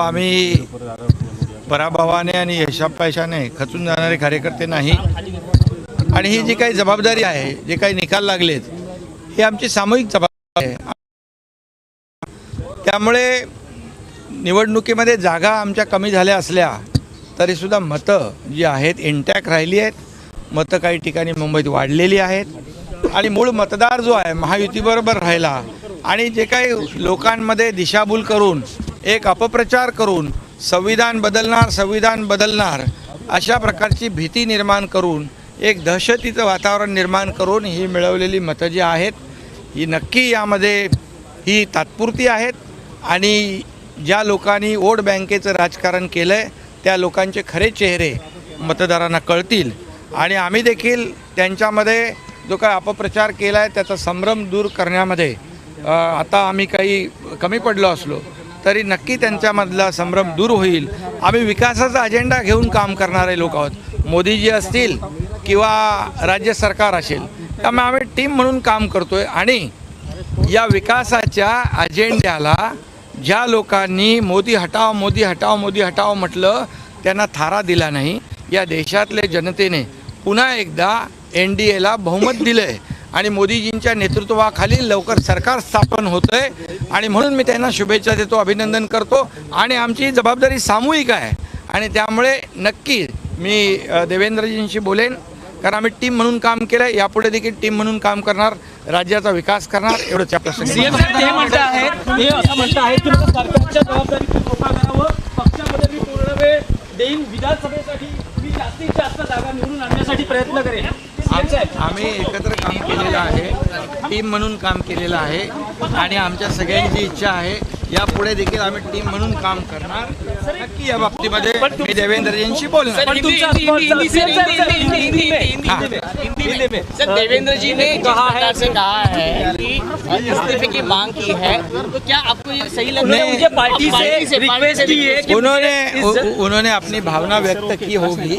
आम्ही पराभवाने आणि यशापयशाने खचून जाणारे कार्यकर्ते नाही. आणि ही जी काही जबाबदारी आहे जे काही निकाल लागलेत ही आमची सामूहिक जबाबदारी आहे. त्यामुळे निवडणुकीमध्ये जागा आमच्या कमी झाल्या असल्या तरीसुद्धा मतं जी आहेत इंटॅक्ट राहिली आहेत. मतं काही ठिकाणी मुंबईत वाढलेली आहेत. आणि मूळ मतदार जो आहे महायुतीबरोबर राहिला. आणि जे काही लोकांमध्ये दिशाभूल करून एक अपप्रचार करून संविधान बदलणार संविधान बदलणार अशा प्रकारची भीती निर्माण करून एक दहशतीचं वातावरण निर्माण करून ही मिळवलेली मतं जी आहेत ही नक्की यामध्ये ही तात्पुरती आहेत आणि ज्या लोकांनी वोट बँकेचं राजकारण केलं आहे त्या लोकांचे खरे चेहरे मतदारांना कळतील. आणि आम्ही देखील त्यांच्यामध्ये जो काय अपप्रचार केला आहे त्याचा संभ्रम दूर करण्यामध्ये आता आम्ही काही कमी पडलो असलो तरी नक्की त्यांच्यामधला संभ्रम दूर होईल. आम्ही विकासाचा अजेंडा घेऊन काम करणारे लोक आहोत. मोदीजी असतील किंवा राज्य सरकार असेल त्यामुळे आम्ही टीम म्हणून काम करतोय. आणि या विकासाच्या अजेंड्याला ज्या लोकांनी मोदी हटाव मोदी हटाव मोदी हटाव म्हटलं त्यांना थारा दिला नाही. या देशातले जनतेने पुन्हा एकदा एन डी एला बहुमत दिलं आहे आणि मोदीजींच्या नेतृत्वाखाली लवकर सरकार स्थापन होतं आहे आणि म्हणून मी त्यांना शुभेच्छा देतो अभिनंदन करतो. आणि आमची जबाबदारी सामूहिक आहे. आणि त्यामुळे नक्की मी देवेंद्रजींशी बोलेन. कारण आम्ही टीम म्हणून काम केलं आहे यापुढे देखील टीम म्हणून काम करणार. राज्याचा विकास करणार. एवढंच या प्रश्न असं विधानसभेसाठी जास्तीत जास्त जागा निवडून आणण्यासाठी प्रयत्न करेल आम्ही एकत्र काम केलेलं आहे. टीम म्हणून काम केलेलं आहे. आणि आमच्या सगळ्यांची इच्छा आहे यापुढे देखील आम्ही टीम म्हणून काम करणार. नक्की या बाबतीमध्ये मी देवेंद्रजींशी बोलणार. हिंदी में सर देवेंद्र जी ने जिस प्रकार से कहा है कि इस्तीफे की मांग की है तो क्या आपको ये सही लग रहा उन्होंने है? मुझे पार्टी से रिक्वेस्ट की है उन्होंने उन्होंने अपनी भावना व्यक्त की होगी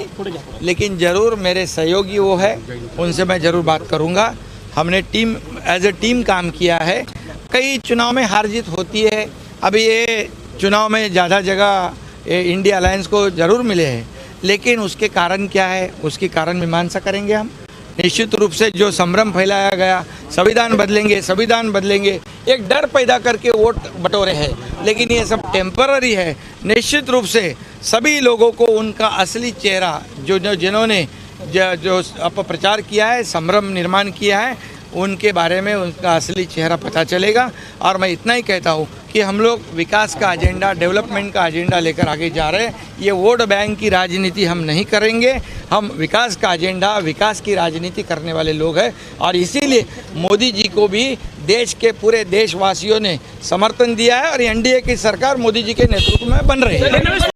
लेकिन ज़रूर मेरे सहयोगी वो है उनसे मैं ज़रूर बात करूँगा। हमने टीम एज ए टीम काम किया है। कई चुनाव में हार जीत होती है अभी ये चुनाव में ज़्यादा जगह इंडिया अलायंस को ज़रूर मिले हैं। लेकिन उसके कारण क्या है, उसकी कारण मीमांसा करेंगे हम। निश्चित रूप से जो संभ्रम फैलाया गया, संविधान बदलेंगे संविधान बदलेंगे, एक डर पैदा करके वोट बटोरे हैं। लेकिन ये सब टेम्पररी है। निश्चित रूप से सभी लोगों को उनका असली चेहरा जो जिन्होंने ज- जो अपप्रचार किया है, संभ्रम निर्माण किया है उनके बारे में उनका असली चेहरा पता चलेगा। और मैं इतना ही कहता हूँ कि हम लोग विकास का एजेंडा डेवलपमेंट का एजेंडा लेकर आगे जा रहे हैं। ये वोट बैंक की राजनीति हम नहीं करेंगे। हम विकास का एजेंडा विकास की राजनीति करने वाले लोग हैं। और इसीलिए मोदी जी को भी देश के पूरे देशवासियों ने समर्थन दिया है। और एनडीए की सरकार मोदी जी के नेतृत्व में बन रही है।